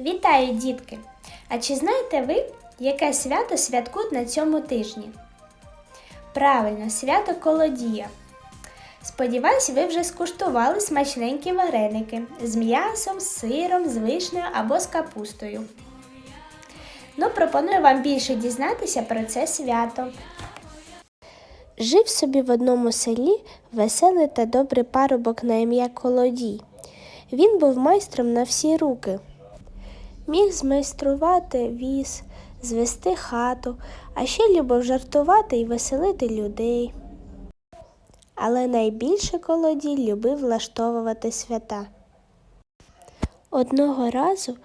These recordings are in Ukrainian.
Вітаю, дітки! А чи знаєте ви, яке свято святкують на цьому тижні? Правильно, свято Колодія. Сподіваюсь, ви вже скуштували смачненькі вареники з м'ясом, з сиром, з вишнею або з капустою. Ну, пропоную вам більше дізнатися про це свято. Жив собі в одному селі веселий та добрий парубок на ім'я Колодій. Він був майстром на всі руки. Міг змайструвати віз, звести хату, а ще любив жартувати і веселити людей. Але найбільше колодій любив влаштовувати свята. Одного разу,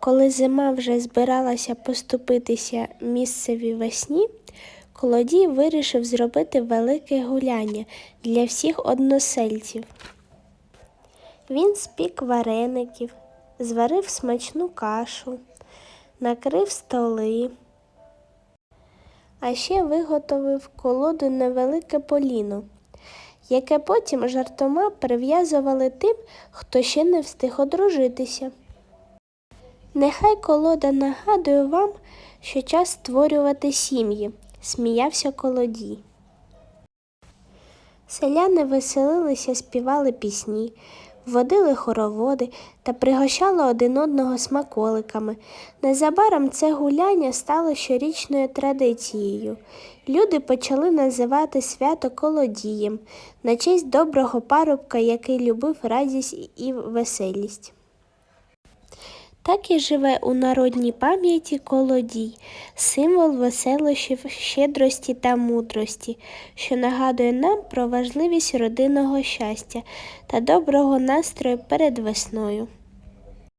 коли зима вже збиралася поступитися місцеві весні, колодій вирішив зробити велике гуляння для всіх односельців. Він спік вареників, зварив смачну кашу, накрив столи, а ще виготовив колоду невелике поліно, яке потім жартома прив'язували тим, хто ще не встиг одружитися. Нехай колода нагадує вам, що час створювати сім'ї, сміявся колодій. Селяни веселилися, співали пісні, водили хороводи та пригощали один одного смаколиками. Незабаром це гуляння стало щорічною традицією. Люди почали називати свято колодієм на честь доброго парубка, який любив радість і веселість. Так і живе у народній пам'яті колодій, символ веселощів, щедрості та мудрості, що нагадує нам про важливість родинного щастя та доброго настрою перед весною.